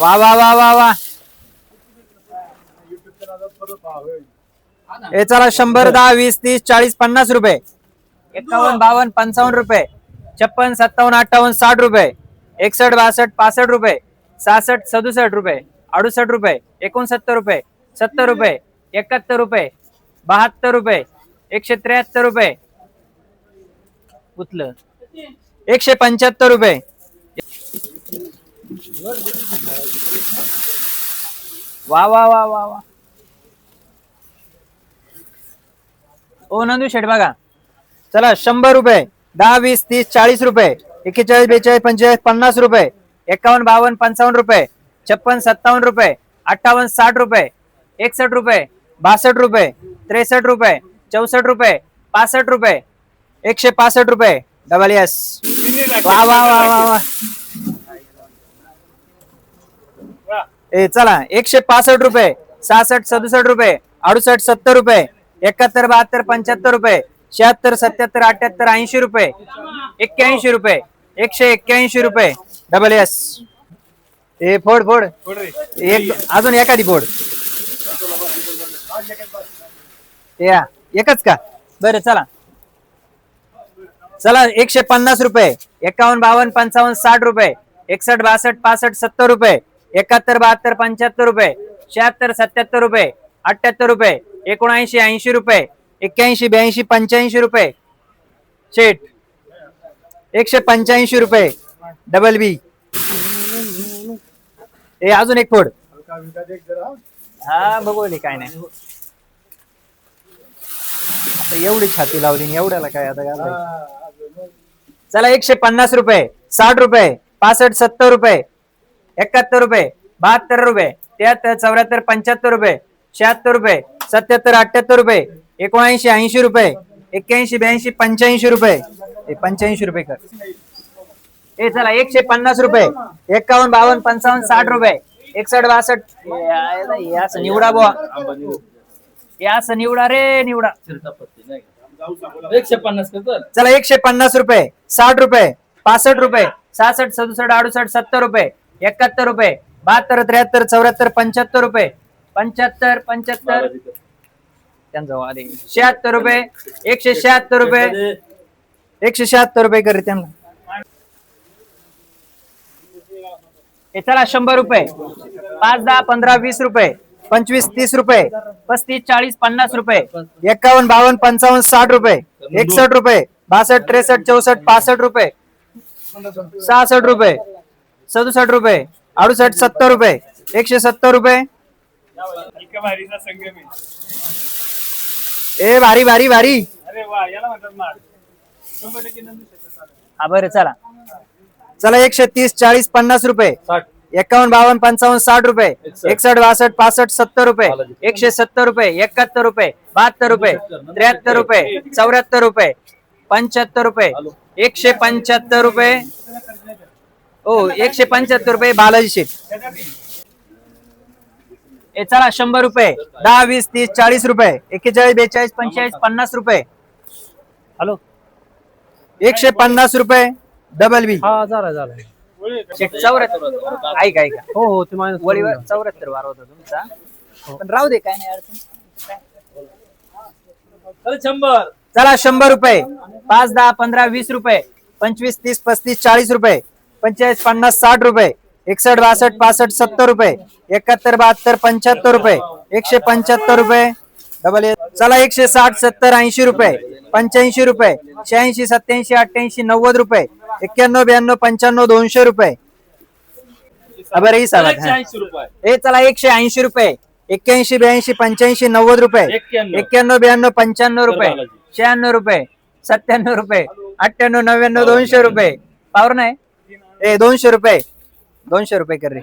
वा वा वा वा वा. हे चला शंभर दहा वीस तीस चाळीस पन्नास रुपये. एकावन्न बावन्न पंचावन्न रुपये. छप्पन सत्तावन्न अठ्ठावन्न साठ रुपये. एकसष्ट बासष्ट पासष्ट रुपये. सहासष्ट सदुसष्ट रुपये. अडुसष्ट रुपये. एकोणसत्तर रुपये. सत्तर रुपये. एकाहत्तर रुपये. बहात्तर रुपये. एकशे त्र्याहत्तर रुपये. उतलं एकशे पंच्याहत्तर रुपये. वा वा वा वा वा. ओ नंदू शेठ बघा. चला शंभर रुपये. दहा वीस तीस चाळीस रुपये. एक्केचाळीस बेचाळीस पंचेचाळीस पन्नास रुपये. एकावन्न बावन्न पंचावन्न रुपये. छप्पन सत्तावन्न रुपये. अठ्ठावन्न साठ रुपये. एकसष्ट रुपये. बासष्ट रुपये. त्रेसष्ट रुपये. चौसष्ट रुपये. पासष्ट रुपये. एकशे पासष्ट रुपये. डबल एस वा वा वा वा वा. ए चला एकशे पासष्ट रुपये सहासष्ट सदुसष्ट रुपये अडुसष्ट सत्तर रुपये एकाहत्तर बहात्तर पंच्याहत्तर रुपये शहात्तर सत्याहत्तर अठ्याहत्तर ऐंशी रुपये एक्क्याऐंशी रुपये एकशे एक्क्याऐंशी रुपये डबल एस ए फोड फोड. एक अजून एखादी फोड. या एकच का? बरं चला. चला एकशे पन्नास रुपये एकावन्न बावन्न पंचावन्न साठ रुपये एकसष्ट बासष्ट पासष्ट सत्तर रुपये एकाहत्तर बहात्तर पंच्याहत्तर रुपये शहात्तर सत्याहत्तर रुपये अठ्याहत्तर रुपये एकोणऐंशी ऐंशी रुपये एक्क्याऐंशी ब्याऐंशी पंच्याऐंशी रुपये. शेठ एकशे पंच्याऐंशी रुपये डबल बी ए अजून एक फोड. हा बघवली काय नाही. आता एवढी छाती लावली एवढ्याला काय आता चला एकशे पन्नास रुपये साठ रुपये पासष्ट सत्तर रुपये एकाहत्तर रुपये बहात्तर रुपये त्र्याहत्तर चौऱ्याहत्तर पंच्याहत्तर रुपये शहात्तर रुपये सत्याहत्तर अठ्याहत्तर रुपये एकोणऐंशी ऐंशी रुपये एक्क्याऐंशी ब्याऐंशी पंच्याऐंशी रुपये. पंच्याऐंशी रुपये कर. हे चला एकशे पन्नास रुपये. एकावन्न बावन्न पंचावन्न साठ रुपये. एकसष्ट बासष्ट. निवडा बुवा. असं निवडा रे निवडा. एकशे पन्नास चला एकशे पन्नास रुपये साठ रुपये पासष्ट रुपये सहासष्ट सदुसष्ट अडुसष्ट सत्तर रुपये. एकाहत्तर रुपये. बहात्तर त्र्याहत्तर चौऱ्याहत्तर पंच्याहत्तर रुपये. पंच्याहत्तर पंच्याहत्तर. त्यांचा आहे. शहात्तर रुपये. एकशे शहात्तर रुपये. एकशे शहात्तर रुपये कर त्यांना. हे चला शंभर रुपये. पाच दहा पंधरा वीस रुपये. पंचवीस तीस रुपये. पस्तीस चाळीस पन्नास रुपये. एकावन्न बावन्न पंचावन्न साठ रुपये. एकसष्ट रुपये. बासष्ट त्रेसष्ट चौसष्ट पासष्ट रुपये. सहासष्ट रुपये. सदुसष्ट रुपये अडुसष्ट सत्तर रुपये एकशे सत्तर रुपये. ए भारी भारी भारी. हा बरं चला. चला एकशे तीस चाळीस पन्नास रुपये. एकावन्न बावन्न पंचावन्न साठ रुपये. एकसष्ट. एकसष्ट बासष्ट पासष्ट सत्तर रुपये. एकशे सत्तर रुपये एकाहत्तर रुपये बहात्तर रुपये त्र्याहत्तर रुपये चौऱ्याहत्तर रुपये पंच्याहत्तर रुपये. एकशे पंच्याहत्तर रुपये. हो एकशे पंच्याहत्तर रुपये बालाजी शेठ. ए चला शंभर रुपये. दहा वीस तीस चाळीस रुपये. एक्केचाळीस बेचाळीस पंचेचाळीस पन्नास रुपये. हॅलो. एकशे पन्नास रुपये. Double B. हा झाला झाला. शेठ चौऱ्याहत्तर. ऐका ऐका. हो हो ते मायनस वळीवर चौऱ्याहत्तर बार होता तुमचा. पण राहू दे काय नाही अडचण. शंभर. चला शंभर रुपये. पाच दहा पंधरा वीस रुपये. पंचवीस तीस पस्तीस चाळीस रुपये. पंचेचाळीस पन्नास साठ रुपये. एकसष्ट बासष्ट पासष्ट सत्तर रुपये. एकाहत्तर बहात्तर पंच्याहत्तर रुपये. एकशे पंच्याहत्तर रुपये. डबल चला एकशे साठ सत्तर ऐंशी रुपये. पंच्याऐंशी रुपये. शहाऐंशी सत्याऐंशी अठ्ठ्याऐंशी नव्वद रुपये. एक्क्याण्णव ब्याण्णव पंच्याण्णव दोनशे रुपये. बरं ही रुपये. हे चला एकशे ऐंशी रुपये. एक्क्याऐंशी ब्याऐंशी पंच्याऐंशी नव्वद रुपये. एक्क्याण्णव. ब्याण्णव पंच्याण्णव रुपये. शहाण्णव रुपये. सत्त्याण्णव रुपये. अठ्ठ्याण्णव नव्याण्णव दोनशे रुपये. पावर नाही? ए दोनशे रुपये. दोनशे रुपये कर रे.